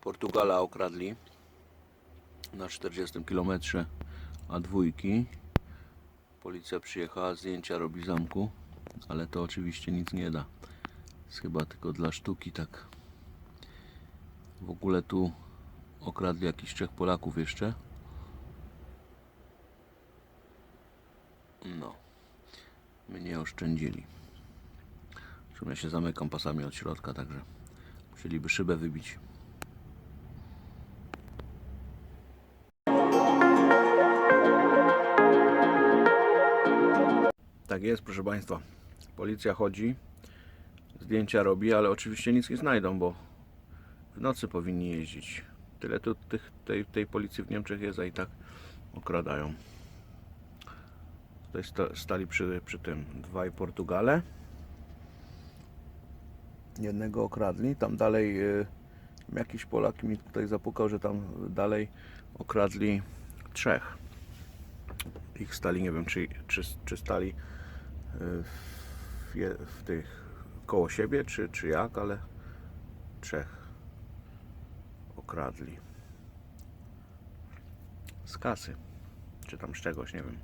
Portugala okradli na 40 km a dwójki. Policja przyjechała, zdjęcia robi zamku, ale to oczywiście nic nie da. Jest chyba tylko dla sztuki tak. W ogóle tu okradli jakichś trzech Polaków jeszcze. No. Mnie oszczędzili. Zresztą ja się zamykam pasami od środka, także musieliby szybę wybić. Tak jest, proszę Państwa. Policja chodzi, zdjęcia robi, ale oczywiście nic nie znajdą, bo w nocy powinni jeździć. Tyle tu tych, tej, tej policji w Niemczech jest, a i tak okradają. Tutaj sta, stali przy, przy tym dwaj Portugale. Jednego okradli, tam dalej y, jakiś Polak mi tutaj zapukał, że tam dalej okradli trzech. Ich stali, nie wiem czy, czy, czy stali w, w tych koło siebie, czy, czy jak, ale trzech okradli. Z kasy, czy tam z czegoś, nie wiem.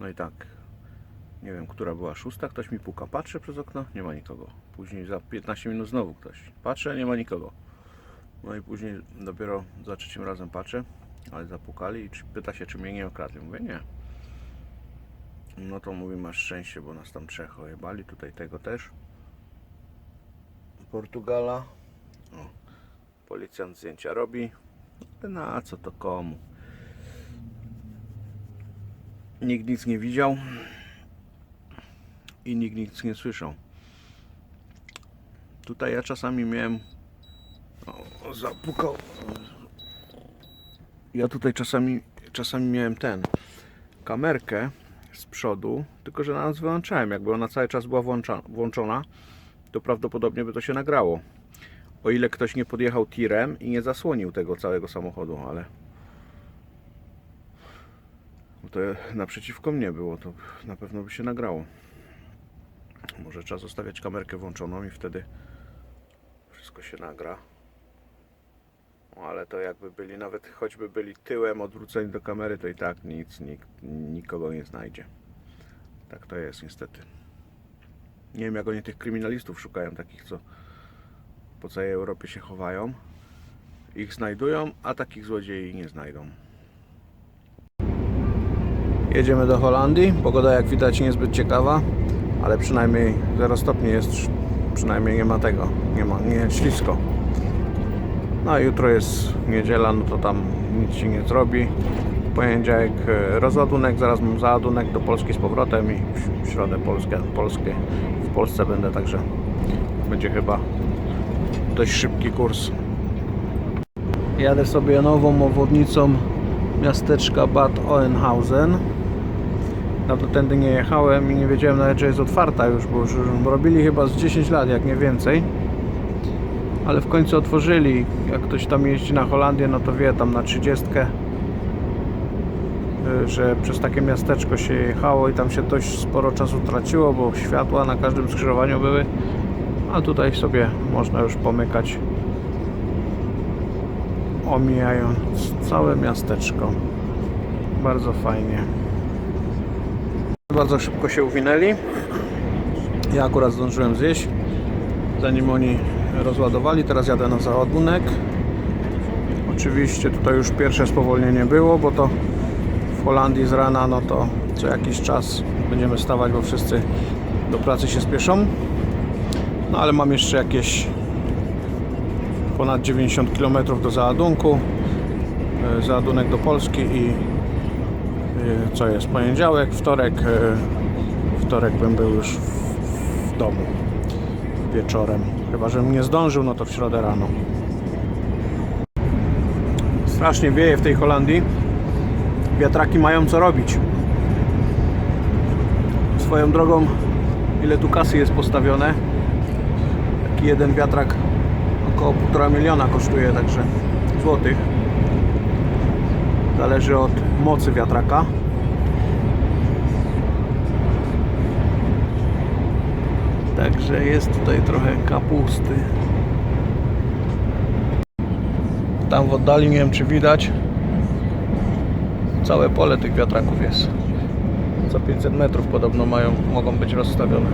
No i tak, nie wiem, która była szósta, ktoś mi puka, patrzę przez okno, nie ma nikogo. Później za 15 minut znowu ktoś, patrzę, nie ma nikogo. No i później dopiero za trzecim razem patrzę, ale zapukali i pyta się, czy mnie nie okradli. Mówię, nie. No to mówi, masz szczęście, bo nas tam trzech ojebali, tutaj tego też. Portugala. O, policjant zdjęcia robi. Na co to komu? Nikt nic nie widział i nikt nic nie słyszał. Tutaj ja czasami miałem. O, zapukał. Ja tutaj czasami, czasami miałem ten kamerkę z przodu, tylko że na nas wyłączałem. Jakby ona cały czas była włącza, włączona, to prawdopodobnie by to się nagrało. O ile ktoś nie podjechał tirem i nie zasłonił tego całego samochodu, ale to naprzeciwko mnie było, to na pewno by się nagrało. Może trzeba zostawiać kamerkę włączoną i wtedy wszystko się nagra. Ale to jakby byli, nawet choćby byli tyłem odwróceni do kamery, to i tak nic, nikt, nikogo nie znajdzie. Tak to jest niestety. Nie wiem jak oni tych kryminalistów szukają, takich co po całej Europie się chowają. Ich znajdują, a takich złodziei nie znajdą. Jedziemy do Holandii. Pogoda jak widać niezbyt ciekawa, ale przynajmniej 0 stopni jest, przynajmniej nie ma tego, nie ma, nie ślisko. No a jutro jest niedziela, no to tam nic się nie zrobi. W poniedziałek e, rozładunek, zaraz mam załadunek do Polski z powrotem i w- środę Polskę, Polskie, w Polsce będę, także będzie chyba dość szybki kurs. Jadę sobie nową obwodnicą miasteczka Bad Oeynhausen. To tędy nie jechałem i nie wiedziałem nawet, że jest otwarta już, bo już robili chyba z 10 lat, jak nie więcej ale w końcu otworzyli. Jak ktoś tam jeździ na Holandię, no to wie tam na 30, y, że przez takie miasteczko się jechało i tam się dość sporo czasu traciło, bo światła na każdym skrzyżowaniu były. A tutaj sobie można już pomykać, omijając całe miasteczko. Bardzo fajnie. Bardzo szybko się uwinęli. Ja akurat zdążyłem zjeść zanim oni rozładowali. Teraz jadę na załadunek. Oczywiście tutaj już pierwsze spowolnienie było, bo to w Holandii z rana, no to co jakiś czas będziemy stawać, bo wszyscy do pracy się spieszą. No ale mam jeszcze jakieś ponad 90 km do załadunku. E, Załadunek do Polski i e, co jest poniedziałek, wtorek. e, Wtorek bym był już w, w domu wieczorem. Chyba, żebym nie zdążył, no to w środę rano. Strasznie wieje w tej Holandii. Wiatraki mają co robić. Swoją drogą, ile tu kasy jest postawione? Taki jeden wiatrak około 1,5 miliona kosztuje, także złotych. Zależy od mocy wiatraka. Także jest tutaj trochę kapusty. Tam w oddali, nie wiem czy widać, całe pole tych wiatraków jest. Co 500 metrów podobno mają, mogą być rozstawione.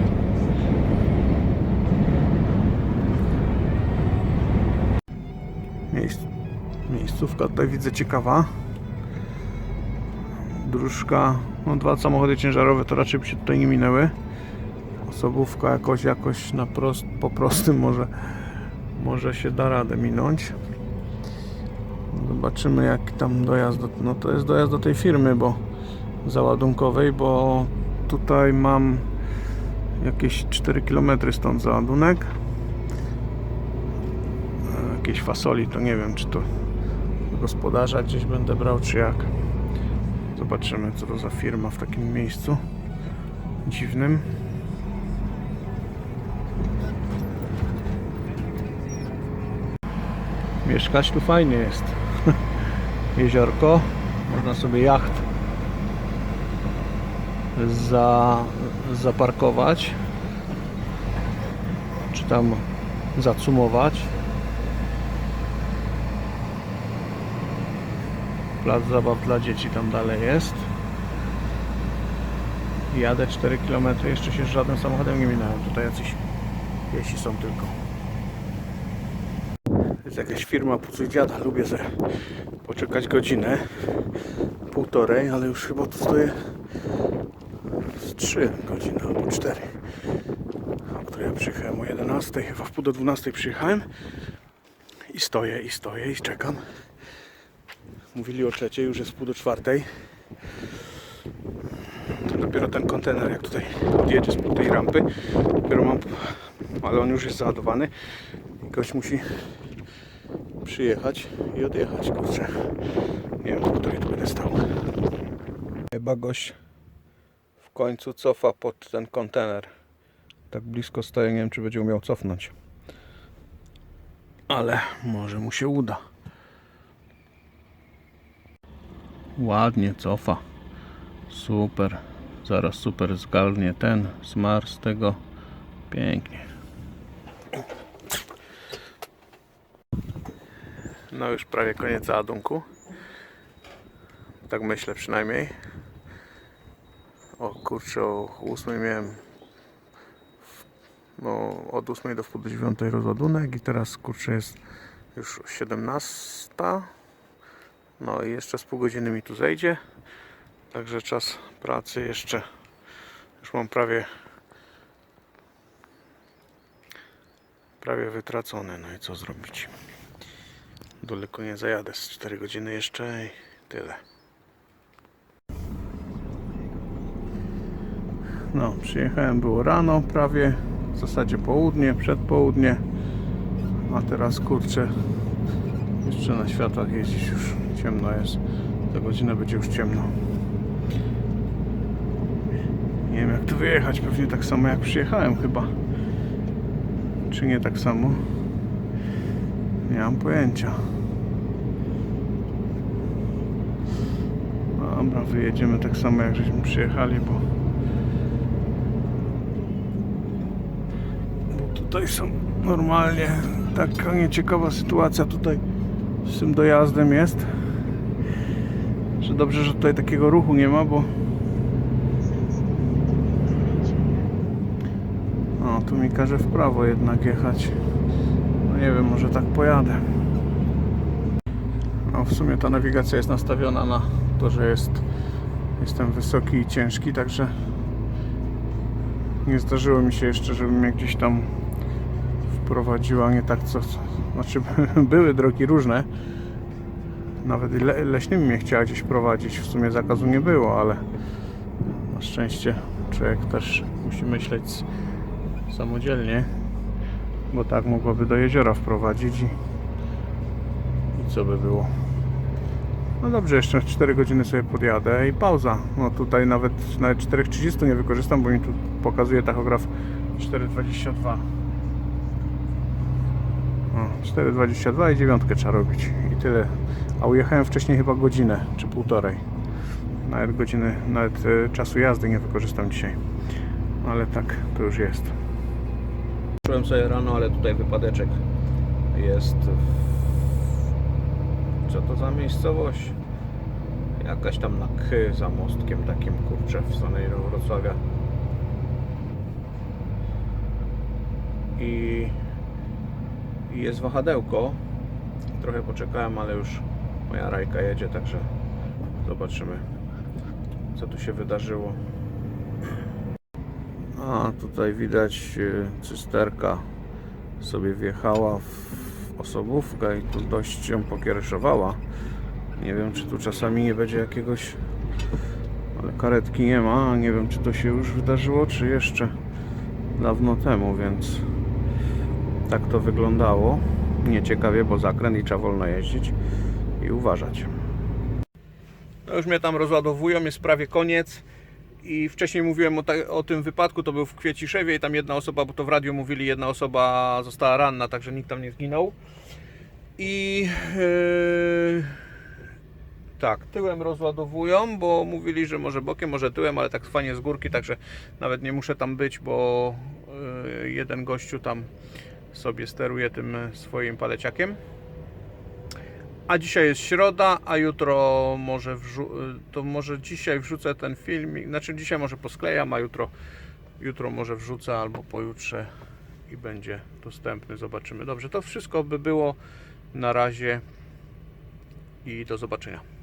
Miejsc, miejscówka tutaj widzę ciekawa. Dróżka, no dwa samochody ciężarowe to raczej by się tutaj nie minęły. Osobówka jakoś, jakoś na prost, po prostym może, może się da radę minąć. Zobaczymy jak tam dojazd do, no to jest dojazd do tej firmy, bo załadunkowej, bo tutaj mam jakieś 4 km stąd załadunek. E, Jakieś fasoli, to nie wiem czy to gospodarza gdzieś będę brał, czy jak. Zobaczymy co to za firma w takim miejscu dziwnym. Mieszkać tu fajnie jest. Jeziorko, można sobie jacht za, zaparkować, czy tam zacumować. Plac zabaw dla dzieci tam dalej jest. Jadę 4 km, jeszcze się żadnym samochodem nie minąłem. Tutaj jacyś piesi są tylko. Jest jakaś firma Pucuj Dziada. Lubię sobie poczekać godzinę, półtorej, ale już chyba tu stoję z 3 godziny albo 4. O której ja przyjechałem o 11, chyba w pół do 12 przyjechałem i stoję, i stoję, i czekam. Mówili o trzeciej, już jest pół do czwartej. To dopiero ten kontener, jak tutaj odjedzie z tej rampy, dopiero mam, ale on już jest załadowany. I Gość musi przyjechać i odjechać, kurczę. Nie wiem, do której tu będę stał. Chyba gość w końcu cofa pod ten kontener. Tak blisko stoję, nie wiem, czy będzie umiał cofnąć. Ale może mu się uda. Ładnie cofa. Super. Zaraz super zgalnie ten smar z tego. Pięknie. No już prawie koniec załadunku. Tak myślę przynajmniej. O kurczę, o 8 miałem no, od 8 do wpół do 9 rozładunek i teraz kurczę jest już 17. No i jeszcze z pół godziny mi tu zejdzie. Także czas pracy jeszcze już mam prawie prawie wytracony. No i co zrobić? Daleko nie zajadę z 4 godziny jeszcze i tyle. No, przyjechałem było rano prawie, w zasadzie południe, przedpołudnie, a teraz kurczę, jeszcze na światłach jeździć już ciemno jest, za godzinę będzie już ciemno. Nie wiem jak tu wyjechać, pewnie tak samo jak przyjechałem chyba, czy nie tak samo, nie mam pojęcia. Dobra, wyjedziemy tak samo jak żeśmy przyjechali, bo bo tutaj są normalnie taka nieciekawa sytuacja. Tutaj z tym dojazdem jest że dobrze, że tutaj takiego ruchu nie ma, bo tu mi każe w prawo jednak jechać. No nie wiem, może tak pojadę no w sumie ta nawigacja jest nastawiona na to, że jest jestem wysoki i ciężki, także nie zdarzyło mi się jeszcze, żeby mnie gdzieś tam wprowadziła nie tak co, znaczy były drogi różne. Nawet le, leśnymi mnie chciała gdzieś prowadzić w sumie zakazu nie było, ale na szczęście człowiek też musi myśleć samodzielnie bo tak mogłaby do jeziora wprowadzić i, i co by było no dobrze, jeszcze 4 godziny sobie podjadę i pauza. No tutaj nawet, nawet 4.30 nie wykorzystam, bo mi tu pokazuje tachograf 4.22. O, 4.22 i dziewiątkę trzeba robić. I tyle. A ujechałem wcześniej chyba godzinę, czy półtorej. Nawet godziny, nawet e, czasu jazdy nie wykorzystam dzisiaj. Ale tak, to już jest. Czułem sobie rano, ale tutaj wypadeczek jest w Co to za miejscowość? Jakaś tam na K za mostkiem takim kurczę w stronę do Wrocławia. I, I jest wahadełko. Trochę poczekałem, ale już moja rajka jedzie, także zobaczymy co tu się wydarzyło. A tutaj widać e, cysterka sobie wjechała w osobówkę i tu dość ją pokiereszowała. Nie wiem, czy tu czasami nie będzie jakiegoś. Ale karetki nie ma. Nie wiem, czy to się już wydarzyło, czy jeszcze dawno temu, więc tak to wyglądało. Nieciekawie, bo zakręt i trzeba wolno jeździć i uważać. No już mnie tam rozładowują, jest prawie koniec. I wcześniej mówiłem o, o tym wypadku, to był w Kwieciszewie i tam jedna osoba, bo to w radiu mówili, jedna osoba została ranna, także nikt tam nie zginął. I yy, tak, tyłem rozładowują, bo mówili, że może bokiem, może tyłem, ale tak fajnie z górki, także nawet nie muszę tam być, bo yy, jeden gościu tam sobie steruje tym swoim paleciakiem. A dzisiaj jest środa, a jutro może wrzu- to może dzisiaj wrzucę ten filmik. Znaczy dzisiaj może posklejam, a jutro, jutro może wrzucę albo pojutrze i będzie dostępny. Zobaczymy. Dobrze, to wszystko by było na razie i do zobaczenia.